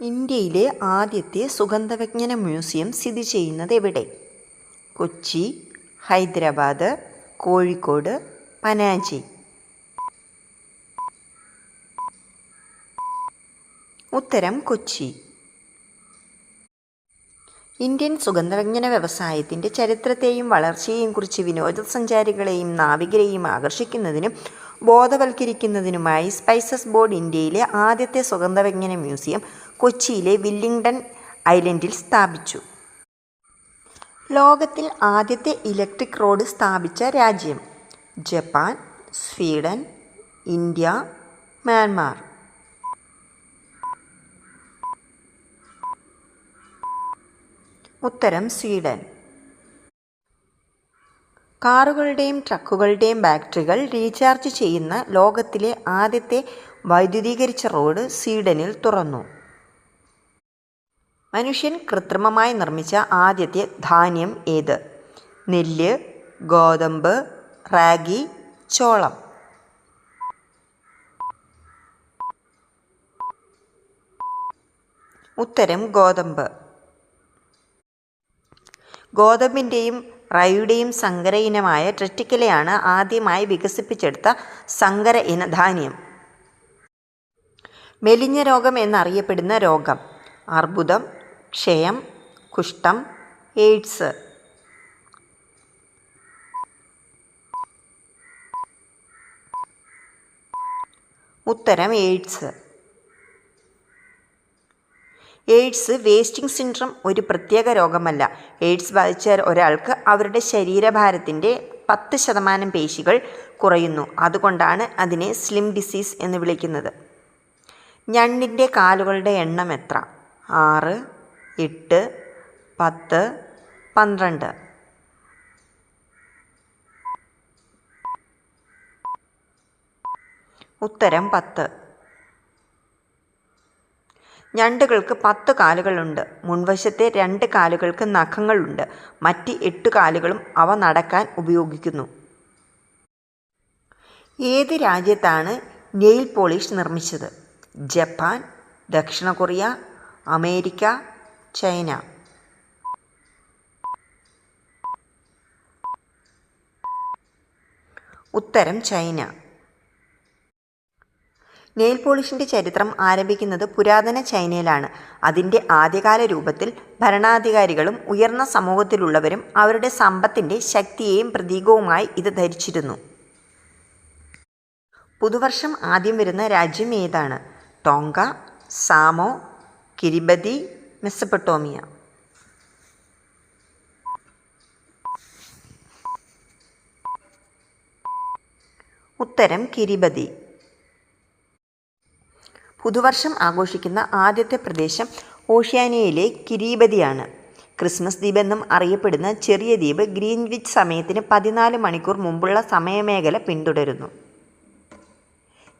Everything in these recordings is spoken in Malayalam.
ഇന്ത്യയിലെ ആദ്യത്തെ സുഗന്ധവിജ്ഞന മ്യൂസിയം സ്ഥിതി ചെയ്യുന്നത് എവിടെ? കൊച്ചി ഹൈദരാബാദ് കോഴിക്കോട് പനാജി. ഉത്തരം കൊച്ചി. ഇന്ത്യൻ സുഗന്ധവ്യഞ്ജന വ്യവസായത്തിന്റെ ചരിത്രത്തെയും വളർച്ചയെയും കുറിച്ച് വിനോദസഞ്ചാരികളെയും നാവികരെയും ആകർഷിക്കുന്നതിനും ബോധവൽക്കരിക്കുന്നതിനുമായി സ്പൈസസ് ബോർഡ് ഇന്ത്യയിലെ ആദ്യത്തെ സുഗന്ധവ്യഞ്ജന മ്യൂസിയം കൊച്ചിയിലെ വില്ലിംഗ്ടൺ ഐലൻഡിൽ സ്ഥാപിച്ചു. ലോകത്തിൽ ആദ്യത്തെ ഇലക്ട്രിക് റോഡ് സ്ഥാപിച്ച രാജ്യം ജപ്പാൻ സ്വീഡൻ ഇന്ത്യ മ്യാൻമാർ. ഉത്തരം സ്വീഡൻ. കാറുകളുടെയും ട്രക്കുകളുടെയും ബാറ്ററികൾ റീചാർജ് ചെയ്യുന്ന ലോകത്തിലെ ആദ്യത്തെ വൈദ്യുതീകരിച്ച റോഡ് സ്വീഡനിൽ തുറന്നു. മനുഷ്യൻ കൃത്രിമമായി നിർമ്മിച്ച ആദ്യത്തെ ധാന്യം ഏത്? നെല്ല് ഗോതമ്പ് റാഗി ചോളം. ഉത്തരം ഗോതമ്പ്. ഗോതമ്പിന്റെയും റൈയുടെയും സങ്കര ഇനമായ ട്രെറ്റിക്കലയാണ് ആദ്യമായി വികസിപ്പിച്ചെടുത്ത സങ്കര ഇന ധാന്യം മെലിഞ്ഞ രോഗം എന്നറിയപ്പെടുന്ന രോഗം. അർബുദം ക്ഷയം കുഷ്ഠം എയ്ഡ്സ്. ഉത്തരം എയ്ഡ്സ്. എയ്ഡ്സ് വേസ്റ്റിംഗ് സിൻഡ്രം ഒരു പ്രത്യേക രോഗമല്ല. എയ്ഡ്സ് ബാധിച്ച ഒരാൾക്ക് അവരുടെ ശരീരഭാരത്തിന്റെ പത്ത് ശതമാനം പേശികൾ കുറയുന്നു. അതുകൊണ്ടാണ് അതിനെ സ്ലിം ഡിസീസ് എന്ന് വിളിക്കുന്നത്. ഞണ്ടിന്റെ കാലുകളുടെ എണ്ണം എത്ര? ആറ് എട്ട് പത്ത് പന്ത്രണ്ട്. ഉത്തരം പത്ത്. ഞണ്ടുകൾക്ക് പത്ത് കാലുകളുണ്ട്. മുൻവശത്തെ രണ്ട് കാലുകൾക്ക് നഖങ്ങളുണ്ട്. മറ്റ് എട്ട് കാലുകളും അവ നടക്കാൻ ഉപയോഗിക്കുന്നു. ഏത് രാജ്യത്താണ് നെയിൽ പോളിഷ് നിർമ്മിച്ചത്? ജപ്പാൻ ദക്ഷിണ കൊറിയ അമേരിക്ക ചൈന. ഉത്തരം ചൈന. നെയിൽ പോളിഷിന്റെ ചരിത്രം ആരംഭിക്കുന്നത് പുരാതന ചൈനയിലാണ്. അതിന്റെ ആദ്യകാല രൂപത്തിൽ ഭരണാധികാരികളും ഉയർന്ന സമൂഹത്തിലുള്ളവരും അവരുടെ സമ്പത്തിന്റെ ശക്തിയെയും പ്രതീകവുമായി ഇത് ധരിച്ചിരുന്നു. പുതുവർഷം ആദ്യം വരുന്ന രാജ്യം ഏതാണ്? Tonga Samoa Kiribati Mesopotamia. ഉത്തരം കിരിബതി. പുതുവർഷം ആഘോഷിക്കുന്ന ആദ്യത്തെ പ്രദേശം ഓഷ്യാനിയയിലെ കിരീബതിയാണ് ക്രിസ്മസ് ദ്വീപ് എന്നും അറിയപ്പെടുന്ന ചെറിയ ദ്വീപ് ഗ്രീൻവിച്ച് സമയത്തിന് പതിനാല് മണിക്കൂർ മുമ്പുള്ള സമയമേഖല പിന്തുടരുന്നു.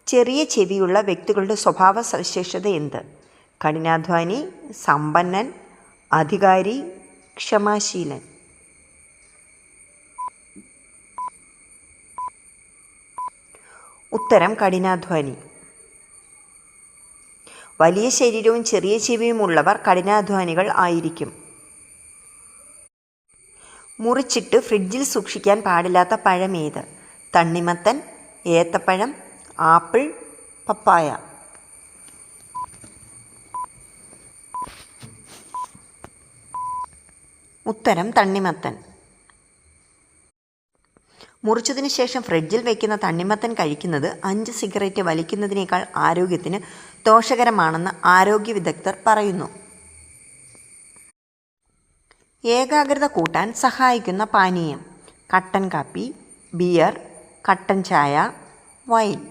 ചെറിയ ചെവിയുള്ള വ്യക്തികളുടെ സ്വഭാവ സവിശേഷത എന്ത്? കഠിനാധ്വാനി സമ്പന്നൻ അധികാരി ക്ഷമാശീലൻ. ഉത്തരം കഠിനാധ്വാനി. വലിയ ശരീരവും ചെറിയ ചെവിയും ഉള്ളവർ കഠിനാധ്വാനികൾ ആയിരിക്കും. മുറിച്ചിട്ട് ഫ്രിഡ്ജിൽ സൂക്ഷിക്കാൻ പാടില്ലാത്ത പഴമേത് തണ്ണിമത്തൻ ഏത്തപ്പഴം ആപ്പിൾ പപ്പായ. ഉത്തരം തണ്ണിമത്തൻ. മുറിച്ചതിന് ശേഷം ഫ്രിഡ്ജിൽ വയ്ക്കുന്ന തണ്ണിമത്തൻ കഴിക്കുന്നത് അഞ്ച് സിഗരറ്റ് വലിക്കുന്നതിനേക്കാൾ ആരോഗ്യത്തിന് ദോഷകരമാണെന്ന് ആരോഗ്യ വിദഗ്ധർ പറയുന്നു. ഏകാഗ്രത കൂട്ടാൻ സഹായിക്കുന്ന പാനീയം. കട്ടൻ കാപ്പി ബിയർ കട്ടൻ ചായ വൈൻ.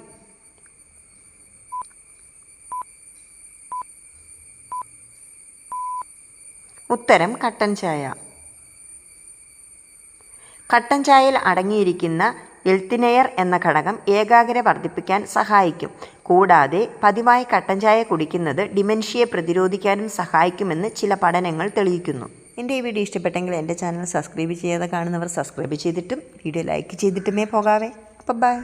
ഉത്തരം കട്ടൻ ചായ. കട്ടൻ ചായയിൽ അടങ്ങിയിരിക്കുന്ന എൽത്തിനെയർ എന്ന ഘടകം ഏകാഗ്രത വർദ്ധിപ്പിക്കാൻ സഹായിക്കും. കൂടാതെ പതിവായി കട്ടൻ ചായ കുടിക്കുന്നത് ഡിമെൻഷ്യയെ പ്രതിരോധിക്കാനും സഹായിക്കുമെന്ന് ചില പഠനങ്ങൾ തെളിയിക്കുന്നു. എന്റെ ഈ വീഡിയോ ഇഷ്ടപ്പെട്ടെങ്കിൽ എന്റെ ചാനൽ സബ്സ്ക്രൈബ് ചെയ്യാതെ കാണുന്നവർ സബ്സ്ക്രൈബ് ചെയ്തിട്ടും വീഡിയോ ലൈക്ക് ചെയ്തിട്ടുമേ പോകാവേ. അപ്പം ബൈ.